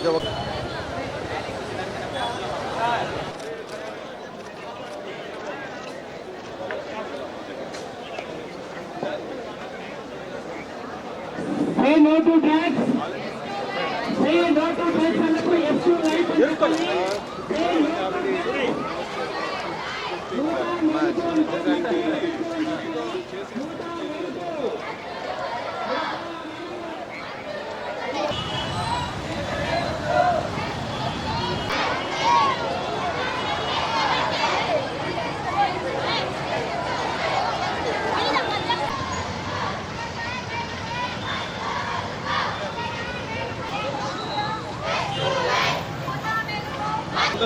Say no to drugs. Say no to drugs. Say no to drugs. Say no to drugs.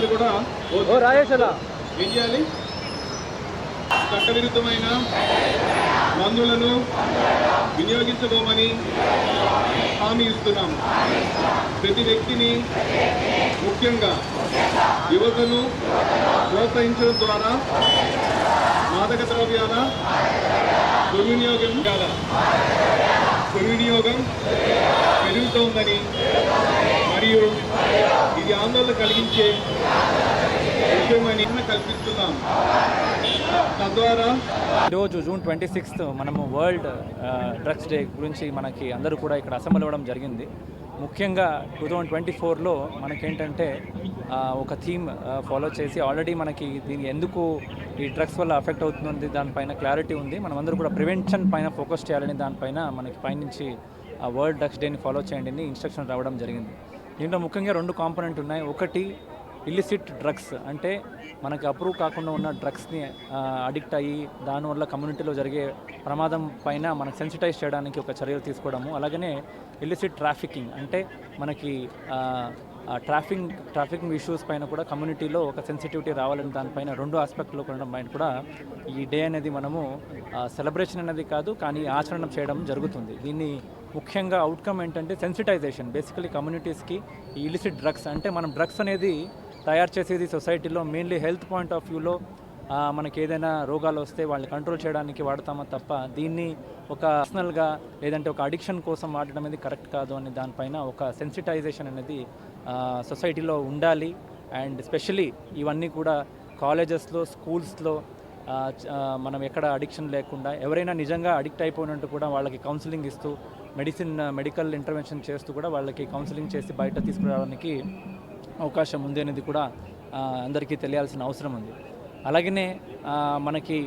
అందరూ కూడా ఏం చేయాలి చట్టవిరుద్ధమైన మందులను వినియోగించబోమని హామీ ఇస్తున్నాం. ప్రతి వ్యక్తిని ముఖ్యంగా యువతను ప్రోత్సహించడం ద్వారా మాదక ద్రవ్యాల దుర్వినియోగం కాదా దుర్వినియోగం పెరుగుతోందని మరియు ఇది ఆందోళన కలిగించే విషయమని కల్పిస్తున్నాం తద్వారా ఈరోజు జూన్ ట్వంటీ సిక్స్త్ మనము వరల్డ్ డ్రగ్స్ డే గురించి మనకి అందరూ కూడా ఇక్కడ అసెంబ్లీ అవ్వడం జరిగింది. ముఖ్యంగా టూ థౌజండ్ ట్వంటీ ఫోర్లో మనకేంటంటే ఒక థీమ్ ఫాలో చేసి ఆల్రెడీ మనకి దీని ఎందుకు ఈ డ్రగ్స్ వల్ల అఫెక్ట్ అవుతుంది దానిపైన క్లారిటీ ఉంది. మనం అందరూ కూడా ప్రివెన్షన్ పైన ఫోకస్ చేయాలని దానిపైన మనకి పైనుంచి ఆ వరల్డ్ డ్రగ్స్ డేని ఫాలో చేయండి అని ఇన్స్ట్రక్షన్ రావడం జరిగింది. దీంట్లో ముఖ్యంగా రెండు కాంపోనెంట్ ఉన్నాయి. ఒకటి ఇల్లిసిట్ డ్రగ్స్ అంటే మనకి అప్రూవ్ కాకుండా ఉన్న డ్రగ్స్ని అడిక్ట్ అయ్యి దానివల్ల కమ్యూనిటీలో జరిగే ప్రమాదం పైన మనకు సెన్సిటైజ్ చేయడానికి ఒక చర్యలు తీసుకోవడము. అలాగనే ఇల్లిసిట్ ట్రాఫికింగ్ అంటే మనకి ట్రాఫిక్ ట్రాఫికింగ్ ఇష్యూస్ పైన కూడా కమ్యూనిటీలో ఒక సెన్సిటివిటీ రావాలని దానిపైన రెండు ఆస్పెక్ట్లో కొనడం పైన కూడా ఈ డే అనేది మనము సెలబ్రేషన్ అనేది కాదు కానీ ఆచరణ చేయడం జరుగుతుంది. దీన్ని ముఖ్యంగా అవుట్కమ్ ఏంటంటే సెన్సిటైజేషన్. బేసికలీ కమ్యూనిటీస్కి ఈ ఇలిసిట్ డ్రగ్స్ అంటే మనం డ్రగ్స్ అనేది తయారు చేసేది సొసైటీలో మెయిన్లీ హెల్త్ పాయింట్ ఆఫ్ వ్యూలో మనకి ఏదైనా రోగాలు వస్తే వాళ్ళని కంట్రోల్ చేయడానికి వాడతామా తప్ప దీన్ని ఒక పర్సనల్గా లేదంటే ఒక అడిక్షన్ కోసం వాడడం అనేది కరెక్ట్ కాదు అనే దానిపైన ఒక సెన్సిటైజేషన్ అనేది సొసైటీలో ఉండాలి. అండ్ స్పెషలీ ఇవన్నీ కూడా కాలేజెస్లో స్కూల్స్లో మనం ఎక్కడ అడిక్షన్ లేకుండా ఎవరైనా నిజంగా అడిక్ట్ అయిపోయినట్టు కూడా వాళ్ళకి కౌన్సిలింగ్ ఇస్తూ మెడిసిన్ మెడికల్ ఇంటర్వెన్షన్ చేస్తూ కూడా వాళ్ళకి కౌన్సిలింగ్ చేసి బయట తీసుకురావడానికి అవకాశం ఉంది అనేది కూడా అందరికీ తెలియాల్సిన అవసరం ఉంది. అలాగనే మనకి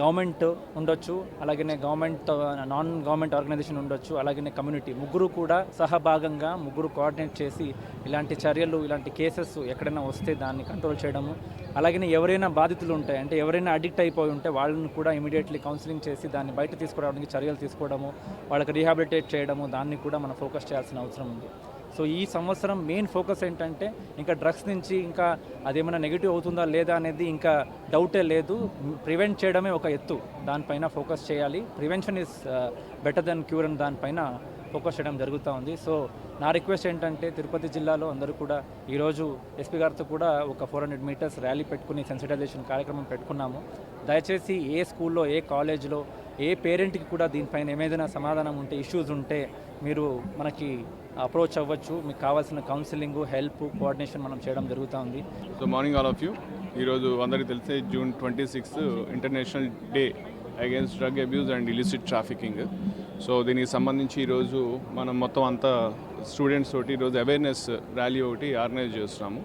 గవర్నమెంట్ ఉండొచ్చు అలాగనే గవర్నమెంట్ నాన్ గవర్నమెంట్ ఆర్గనైజేషన్ ఉండొచ్చు అలాగనే కమ్యూనిటీ. ముగ్గురు కూడా సహభాగంగా ముగ్గురు కోఆర్డినేట్ చేసి ఇలాంటి చర్యలు ఇలాంటి కేసెస్ ఎక్కడైనా వస్తే దాన్ని కంట్రోల్ చేయడము. అలాగనే ఎవరైనా బాధితులు ఉంటాయి అంటే ఎవరైనా అడిక్ట్ అయిపోయి ఉంటే వాళ్ళని కూడా ఇమీడియట్లీ కౌన్సిలింగ్ చేసి దాన్ని బయట తీసుకురావడానికి చర్యలు తీసుకోవడము వాళ్ళకి రీహాబిలిటేట్ చేయడము దాన్ని కూడా మనం ఫోకస్ చేయాల్సిన అవసరం ఉంది. సో ఈ సంవత్సరం మెయిన్ ఫోకస్ ఏంటంటే ఇంకా డ్రగ్స్ నుంచి ఇంకా అదేమైనా నెగిటివ్ అవుతుందా లేదా అనేది ఇంకా డౌటే లేదు. ప్రివెంట్ చేయడమే ఒక ఎత్తు. దానిపైన ఫోకస్ చేయాలి. Prevention is better then cure అని దానిపైన ఫోకస్ చేయడం జరుగుతూ ఉంది. సో నా రిక్వెస్ట్ ఏంటంటే తిరుపతి జిల్లాలో అందరూ కూడా ఈరోజు ఎస్పీ గారితో కూడా ఒక ఫోర్ హండ్రెడ్ మీటర్స్ ర్యాలీ పెట్టుకుని సెన్సిటైజేషన్ కార్యక్రమం పెట్టుకున్నాము. దయచేసి ఏ స్కూల్లో ఏ కాలేజ్లో ఏ పేరెంట్కి కూడా దీనిపైన ఏమైనా సమాధానం ఉంటే ఇష్యూస్ ఉంటే మీరు మనకి అప్రోచ్ అవ్వచ్చు. మీకు కావాల్సిన కౌన్సిలింగ్ హెల్ప్ కోఆర్డినేషన్ మనం చేయడం జరుగుతూ ఉంది. So morning all of you. ఈరోజు అందరికీ తెలిసే June twenty sixth international day against drug abuse and illicit trafficking so దీనికి సంబంధించి ఈరోజు మనం మొత్తం అంతా స్టూడెంట్స్ తోటి ఈరోజు అవేర్నెస్ ర్యాలీ ఒకటి ఆర్గనైజ్ చేస్తున్నాము.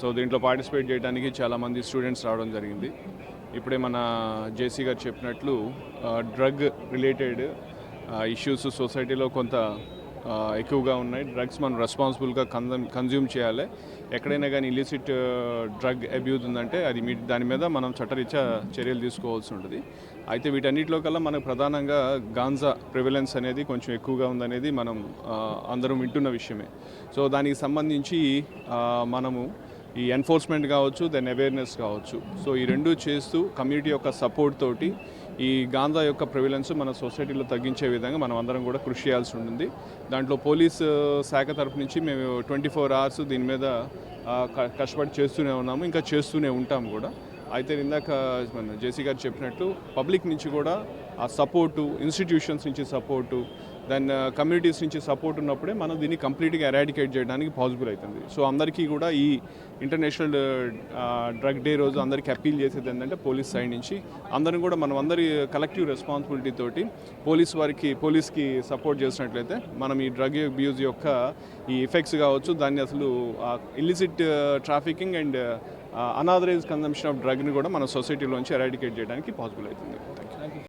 సో దీంట్లో పార్టిసిపేట్ చేయడానికి చాలామంది స్టూడెంట్స్ రావడం జరిగింది. ఇప్పుడే మన జేసీ గారు చెప్పినట్లు డ్రగ్ రిలేటెడ్ ఇష్యూస్ సొసైటీలో కొంత ఎక్కువగా ఉన్నాయి. డ్రగ్స్ మనం రెస్పాన్సిబుల్గా కన్జమ్ కన్జ్యూమ్ చేయాలి. ఎక్కడైనా కానీ ఇలిసిట్ డ్రగ్ అబ్యూజ్ ఉందంటే అది మీ దాని మీద మనం చట్టరీత్యా చర్యలు తీసుకోవాల్సి ఉంటుంది. అయితే వీటన్నిటిలో కల్లా మనకు ప్రధానంగా గాంజా ప్రివిలెన్స్ అనేది కొంచెం ఎక్కువగా ఉందనేది మనం అందరం వింటున్న విషయమే. సో దానికి సంబంధించి మనము ఈ ఎన్ఫోర్స్మెంట్ కావచ్చు దెన్ అవేర్నెస్ కావచ్చు. సో ఈ రెండు చేస్తూ కమ్యూనిటీ యొక్క సపోర్ట్ తోటి ఈ గాంధా యొక్క ప్రివిలెన్స్ మన సొసైటీలో తగ్గించే విధంగా మనం అందరం కూడా కృషి చేయాల్సి ఉంటుంది. దాంట్లో పోలీస్ శాఖ తరపు నుంచి మేము ట్వంటీ ఫోర్ అవర్స్ దీని మీద క- కష్టపడి చేస్తూనే ఉన్నాము. ఇంకా చేస్తూనే ఉంటాం కూడా. అయితే ఇందాక మన జేసీ గారు చెప్పినట్టు పబ్లిక్ నుంచి కూడా ఆ సపోర్టు ఇన్స్టిట్యూషన్స్ నుంచి సపోర్టు దెన్ కమ్యూనిటీస్ నుంచి సపోర్ట్ ఉన్నప్పుడే మనం దీన్ని కంప్లీట్గా ఎరాడికేట్ చేయడానికి పాసిబుల్ అవుతుంది. సో అందరికీ కూడా ఈ ఇంటర్నేషనల్ డ్రగ్ డే రోజు అందరికీ అప్పీల్ చేసేది ఏంటంటే పోలీస్ సైడ్ నుంచి. అందరం కూడా మనం అందరి కలెక్టివ్ రెస్పాన్సిబిలిటీ తోటి పోలీస్ వారికి పోలీస్కి సపోర్ట్ చేసినట్లయితే మనం ఈ డ్రగ్ అబ్యూజ్ యొక్క ఈ ఎఫెక్ట్స్ కావచ్చు దాన్ని అసలు illicit trafficking and unauthorised consumption of డ్రగ్ని కూడా మన సొసైటీలోంచి ఎరాడికేట్ చేయడానికి పాసిబుల్ అవుతుంది.